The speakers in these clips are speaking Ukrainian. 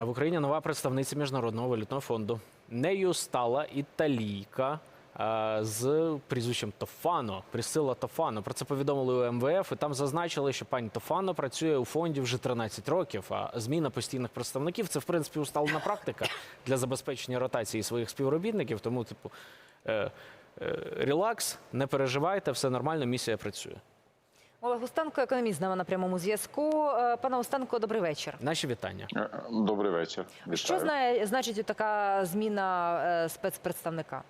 В Україні нова представниця міжнародного валютного фонду. Нею стала італійка з прізвищем Тофано, Присила Тофано. Про це повідомили у МВФ. І там зазначили, що пані Тофано працює у фонді вже 13 років. А зміна постійних представників це в принципі усталена практика для забезпечення ротації своїх співробітників. Тому, типу, е, е, релакс, не переживайте, все нормально, місія працює. Олег Устенко, економіст з нами на прямому зв'язку. Е, Пане Устенко, добрий вечір. Наші вітання. Е, Добрий вечір. Вітаю. Що знає, значить така зміна е, спецпредставника?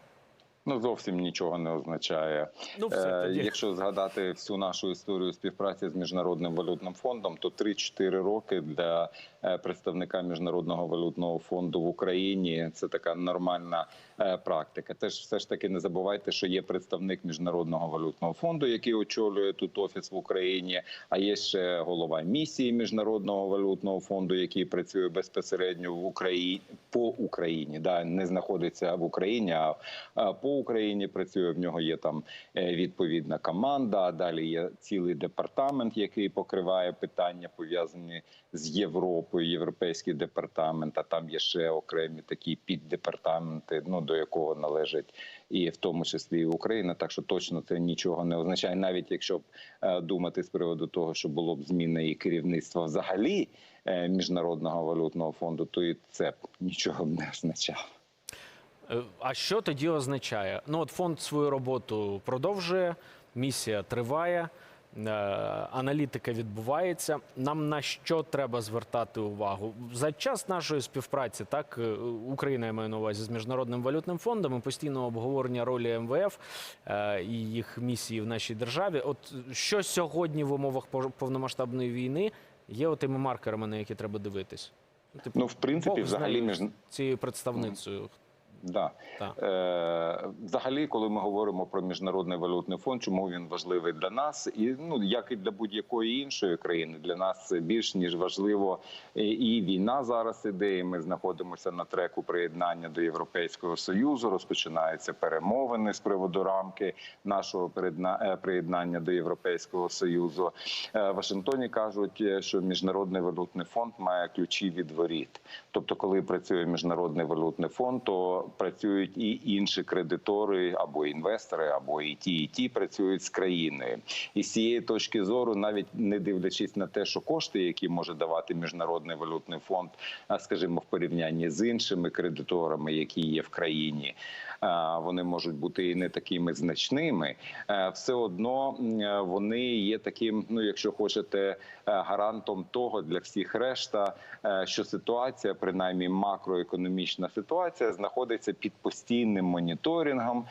Ну зовсім нічого не означає. Ну, все, Е, тоді. Якщо згадати всю нашу історію співпраці з міжнародним валютним фондом, то 3-4 роки для представника міжнародного валютного фонду в Україні це така нормальна практика. Теж все ж таки не забувайте, що є представник міжнародного валютного фонду, який очолює тут офіс в Україні. А є ще голова місії міжнародного валютного фонду, який працює безпосередньо в Україні по Україні. Да, не знаходиться в Україні, а а по Україні працює. В нього є там е, відповідна команда. а Далі є цілий департамент, який покриває питання пов'язані з Європою, європейський департамент. А там є ще окремі такі піддепартаменти, ну до якого належить і в тому числі і Україна. Так що точно це нічого не означає, навіть якщо б е, думати з приводу того, що було б зміна і керівництва взагалі е, міжнародного валютного фонду, то і це б нічого б не означало. Е, А що тоді означає? Ну, от фонд свою роботу продовжує, місія триває, аналітика відбувається. Нам на що треба звертати увагу? За час нашої співпраці, так, е, Україна я маю на увазі з міжнародним валютним фондом і постійного обговорення ролі МВФ е, і їх місії в нашій державі. От що сьогодні в умовах пов- повномасштабної війни є отими маркерами, на які треба дивитись? типу, Ну, в принципі, взагалі між цією представницею. Да. Так. Е, взагалі, коли ми говоримо про міжнародний валютний фонд, чому він важливий для нас, і ну як і для будь-якої іншої країни, для нас це більш ніж важливо. І, і війна зараз іде. і Ми знаходимося на треку приєднання до Європейського союзу. Розпочинаються перемовини з приводу рамки нашого е, приєднання до Європейського союзу. Е, В Вашингтоні кажуть, е, що міжнародний валютний фонд має ключі від воріт. Тобто, коли працює міжнародний валютний фонд, то працюють і інші кредитори або інвестори, або і ті, і ті працюють з країною. І з цієї точки зору, навіть не дивлячись на те, що кошти, які може давати міжнародний валютний фонд, а, скажімо, в порівнянні з іншими кредиторами, які є в країні, вони можуть бути і не такими значними. е, Все одно е, вони є таким, ну якщо хочете, е, гарантом того для всіх решта, що ситуація, принаймні макроекономічна ситуація, знаходиться під постійним моніторингом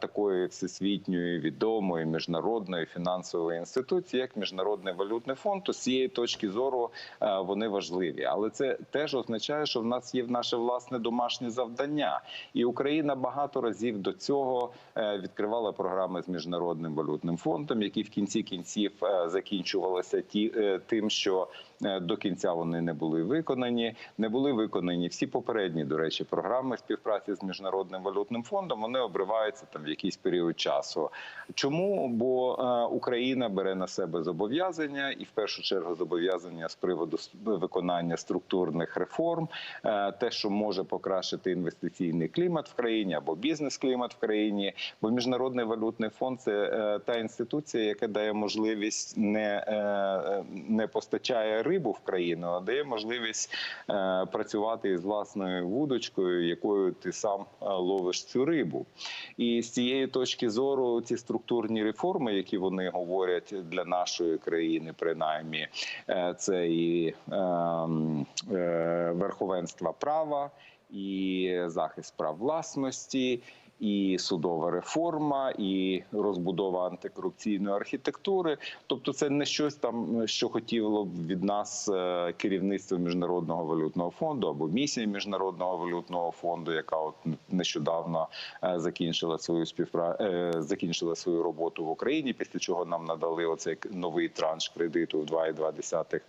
такої всесвітньої відомої міжнародної фінансової інституції, як міжнародний валютний фонд. То з цієї точки зору вони важливі, але це теж означає, що в нас є наше власне домашнє завдання, і Україна багато разів до цього відкривали відкривала програми з міжнародним валютним фондом, які в кінці кінців е, закінчувалися ті е, тим, що е, до кінця вони не були виконані. Не були виконані всі попередні, до речі, програми співпраці з міжнародним валютним фондом. Вони обриваються там в якийсь період часу. Чому? Бо е, Україна бере на себе зобов'язання, і в першу чергу зобов'язання з приводу виконання структурних реформ, е, те, що може покращити інвестиційний клімат в країні або бізнес-клімат в країні. Бо міжнародний валютний фонд це е, та інституція, яка дає можливість не, е, не постачає рибу в країну, а дає можливість е, працювати із власною вудочкою, якою ти сам е, ловиш цю рибу. І з цієї точки зору ці структурні реформи, які вони говорять для нашої країни, принаймні, е, це і е, е, верховенство права, і захист прав власності. І судова реформа, і розбудова антикорупційної архітектури. Тобто, це не щось там, що хотіло б від нас е, керівництво міжнародного валютного фонду або місія міжнародного валютного фонду, яка от нещодавно е, закінчила свою співпра... е, закінчила свою роботу в Україні. Після чого нам надали оцей новий транш кредиту в 2,2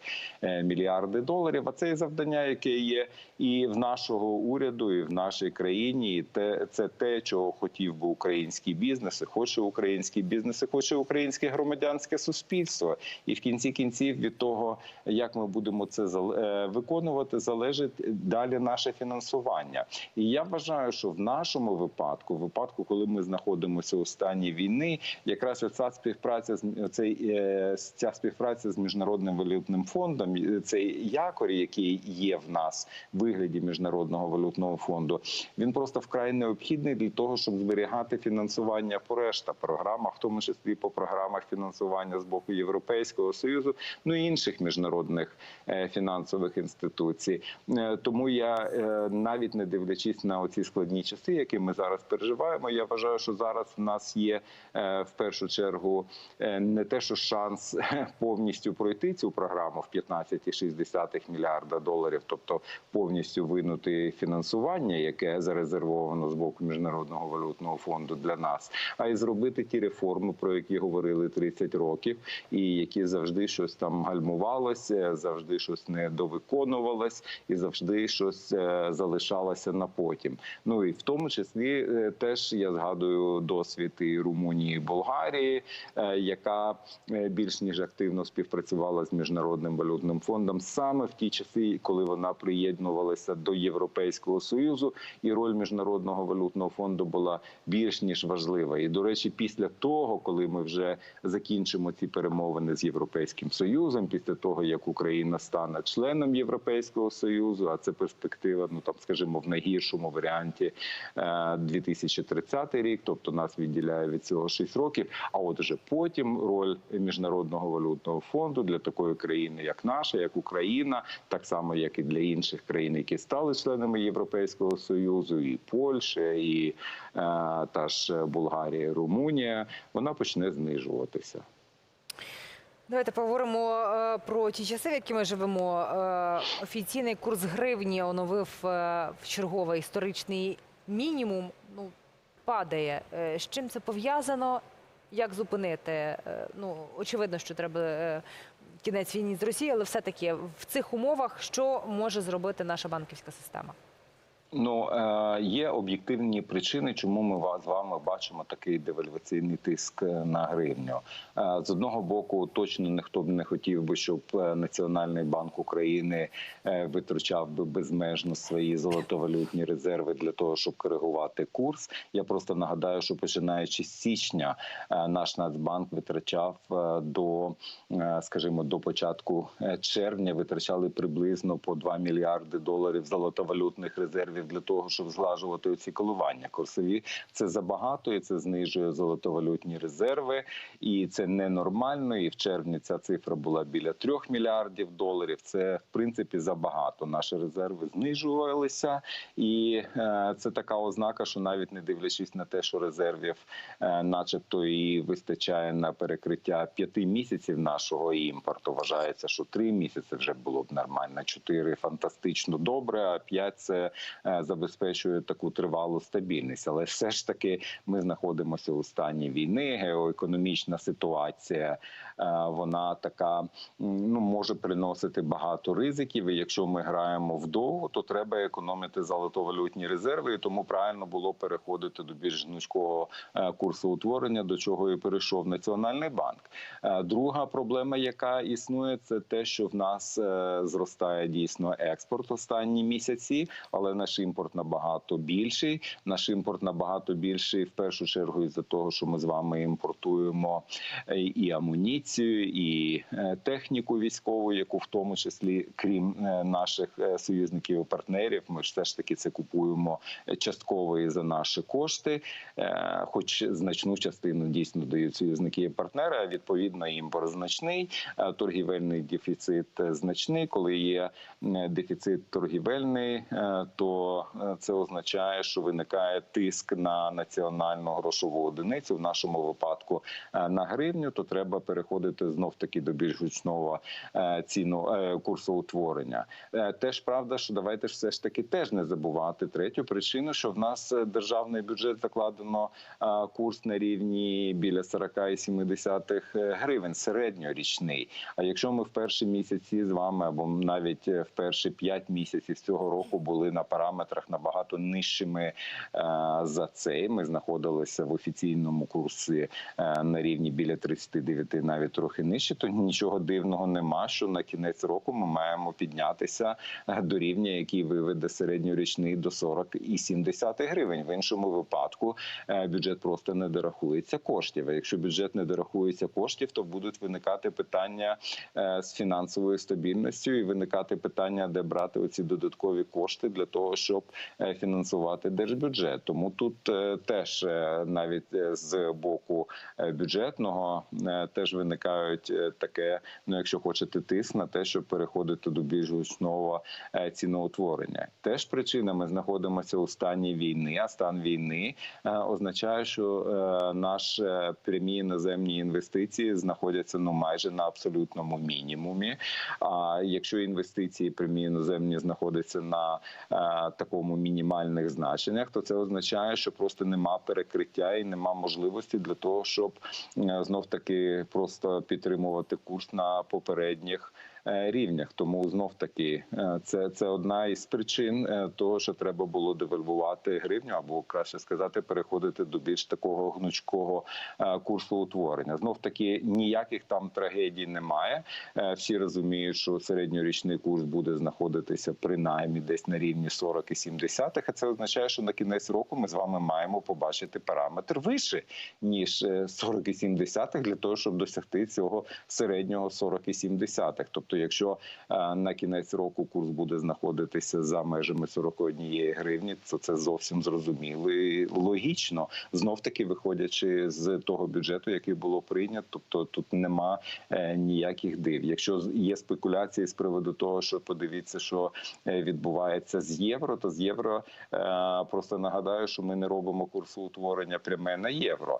е, мільярди доларів. А це і завдання, яке є і в нашого уряду, і в нашій країні. І те це те, чого що хотів би український бізнес, і хоче український бізнес, і хоче українське громадянське суспільство. І в кінці кінців від того, як ми будемо це е, виконувати, залежить далі наше фінансування. І я вважаю, що в нашому випадку, в випадку, коли ми знаходимося у стані війни, якраз ця співпраця цей е, ця співпраця з міжнародним валютним фондом, цей якор, який є в нас в вигляді міжнародного валютного фонду, він просто вкрай необхідний для того, щоб зберігати фінансування по решта програмах, в тому числі по програмах фінансування з боку Європейського союзу, ну і інших міжнародних е, фінансових інституцій. Е, Тому я е, навіть не дивлячись на оці складні часи, які ми зараз переживаємо, я вважаю, що зараз в нас є в першу чергу не те, що шанс повністю пройти цю програму в 15,6 мільярда доларів, тобто повністю винути фінансування, яке зарезервовано з боку міжнародного валютного фонду для нас, а й зробити ті реформи, про які говорили 30 років, і які завжди щось там гальмувалося, завжди щось не довиконувалось, і завжди щось е, залишалося на потім. Ну і в тому числі е, теж я згадую досвід і Румунії, і Болгарії, е, яка більш ніж активно співпрацювала з міжнародним валютним фондом саме в ті часи, коли вона приєднувалася до Європейського союзу, і роль міжнародного валютного фонду була більш ніж важлива. І до речі, після того, коли ми вже закінчимо ці перемовини з Європейським Союзом, після того як Україна стане членом Європейського союзу, а це перспектива, ну там скажімо, в найгіршому варіанті е, 2030 рік, тобто нас відділяє від цього 6 років. А от вже потім роль міжнародного валютного фонду для такої країни, як наша, як Україна, так само як і для інших країн, які стали членами Європейського союзу, і Польща, і е, та ж Болгарія, Румунія, вона почне знижуватися. Давайте поговоримо е, про ті часи, в які ми живемо. Е, офіційний курс гривні оновив е, в черговий історичний мінімум. Ну, падає. Е, з чим це пов'язано? Як зупинити? Е, ну, очевидно, що треба е, кінець війни з Росією, але все-таки в цих умовах що може зробити наша банківська система? Ну е, є об'єктивні причини, чому ми з вами бачимо такий девальваційний тиск е, на гривню. Е, З одного боку, точно ніхто б не хотів би, щоб Національний банк України витрачав би безмежно свої золотовалютні резерви для того, щоб коригувати курс. Я просто нагадаю, що починаючи з січня, наш Нацбанк витрачав до, скажімо, до початку червня витрачали приблизно по 2 мільярди доларів золотовалютних резервів для того, щоб зглажувати ці коливання курсові. Це забагато і це знижує золотовалютні резерви, і це ненормально. І в червні ця цифра була біля 3 мільярдів доларів. Це в принципі забагато. Наші резерви знижувалися, і е, це така ознака, що навіть не дивлячись на те, що резервів, е, начебто, і вистачає на перекриття п'яти місяців нашого імпорту. Вважається, що три місяці вже було б нормально. Чотири фантастично добре, а п'ять це е, забезпечує таку тривалу стабільність. Але все ж таки ми знаходимося у стані війни. Геоекономічна ситуація е, вона така ну може приносити багато ризиків. І якщо ми граємо вдовго, то треба економити золотовалютні резерви. І тому правильно було переходити до більш гнучкого е, курсу утворення, до чого і перейшов Національний банк. Е, Друга проблема, яка існує, це те, що в нас е, зростає дійсно експорт останні місяці, але наш імпорт набагато більший. Наш імпорт набагато більший в першу чергу із-за того, що ми з вами імпортуємо е, і амуніцію, і е, техніку військову, яку в тому числі, крім е, наших союзників і партнерів, ми все ж таки це купуємо частково і за наші кошти, хоч значну частину дійсно дають союзники і партнери. а Відповідно, імпорт значний, торгівельний дефіцит значний. Коли є дефіцит торгівельний, е, е, це означає, що виникає тиск на національну грошову одиницю. В нашому випадку е, на гривню, то треба переходити знов таки до більш гучного е, ціну курсоутворення. Е, Теж правда, що давайте все ж таки теж не забувати третю причину, що в нас державний бюджет закладено курс на рівні біля 40,7 гривень середньорічний. А якщо ми в перші місяці з вами або навіть в перші 5 місяців цього року були на параметрі параметрах набагато нижчими е, за цей. Ми знаходилися в офіційному курсі е, на рівні біля 39, навіть трохи нижче. То нічого дивного нема. Що на кінець року ми маємо піднятися е, до рівня, який виведе середньорічний до 40,7 гривень. В іншому випадку бюджет просто не дорахується коштів. А якщо бюджет не дорахується коштів, то будуть виникати питання з фінансовою стабільністю і виникати питання, де брати оці додаткові кошти для того, щоб е, фінансувати держбюджет. Тому тут е, теж е, навіть з боку бюджетного теж виникають таке, ну якщо хочете, тиск на те, щоб переходити до більш гучного ціноутворення. Теж причина ми знаходимося у стані війни. А стан війни означає, що наші е, прямі іноземні інвестиції знаходяться ну майже на абсолютному мінімумі. А якщо інвестиції прямі іноземні знаходяться на такому мінімальних значеннях, то це означає, що просто нема перекриття і нема можливості для того, щоб е, знов таки просто підтримувати курс на попередніх. Е, Рівнях тому знов таки е, це, це одна із причин е, того, що треба було девальвувати гривню, або краще сказати, переходити до більш такого гнучкого курсу утворення. Знов таки ніяких там трагедій немає. Всі розуміють, що середньорічний курс буде знаходитися принаймні десь на рівні 40,7, а це означає, що на кінець року ми з вами маємо побачити параметр вище ніж е, 40,7 для того, щоб досягти цього середнього 40,7. Тобто, якщо е, на кінець року курс буде знаходитися за межами 41 гривні, то це зовсім зрозуміло і логічно. Знов таки виходячи з того бюджету, який було прийнято, тобто тут нема е, ніяких див. Якщо є спекуляції з приводу того, що подивіться, що е, відбувається з євро, то з євро просто нагадаю, що ми не робимо курсу утворення пряме на євро.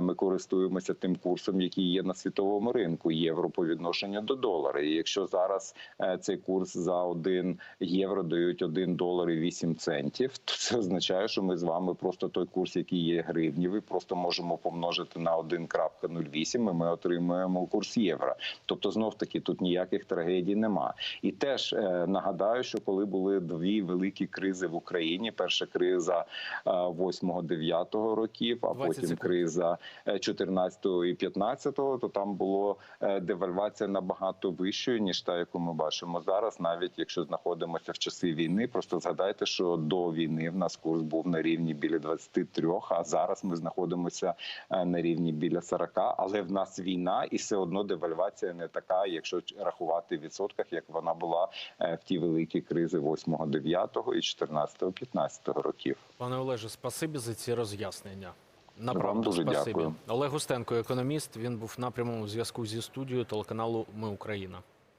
Ми користуємося тим курсом, який є на світовому ринку євро по відношенню до долара. І якщо зараз е, цей курс за 1 євро дають 1 долар і 8 центів, то це означає, що ми з вами просто той курс, який є гривнівий, просто можемо помножити на 1,08 і ми отримуємо курс євро. Тобто, знов таки тут ніяких трагедій нема. І теж е, нагадаю, що коли були дві великі кризи в Україні, перша криза е, 8-9 років, а потім криза е, 14 і 15, то там було е, девальвація набагато вищою ніж та, яку ми бачимо зараз. Навіть якщо знаходимося в часи війни, просто згадайте, що до війни в нас курс був на рівні біля 23, а зараз ми знаходимося е, на рівні біля 40, але в нас війна, і все одно девальвація не така, якщо рахувати в відсотках, як вона була е, в ті великі кризи 8, 9 і 14, 15 років. Пане Олеже, спасибі за ці роз'яснення. Вам Направду, дуже спасибі. дякую. Олег Устенко, економіст. Він був на прямому зв'язку зі студією телеканалу Ми Україна.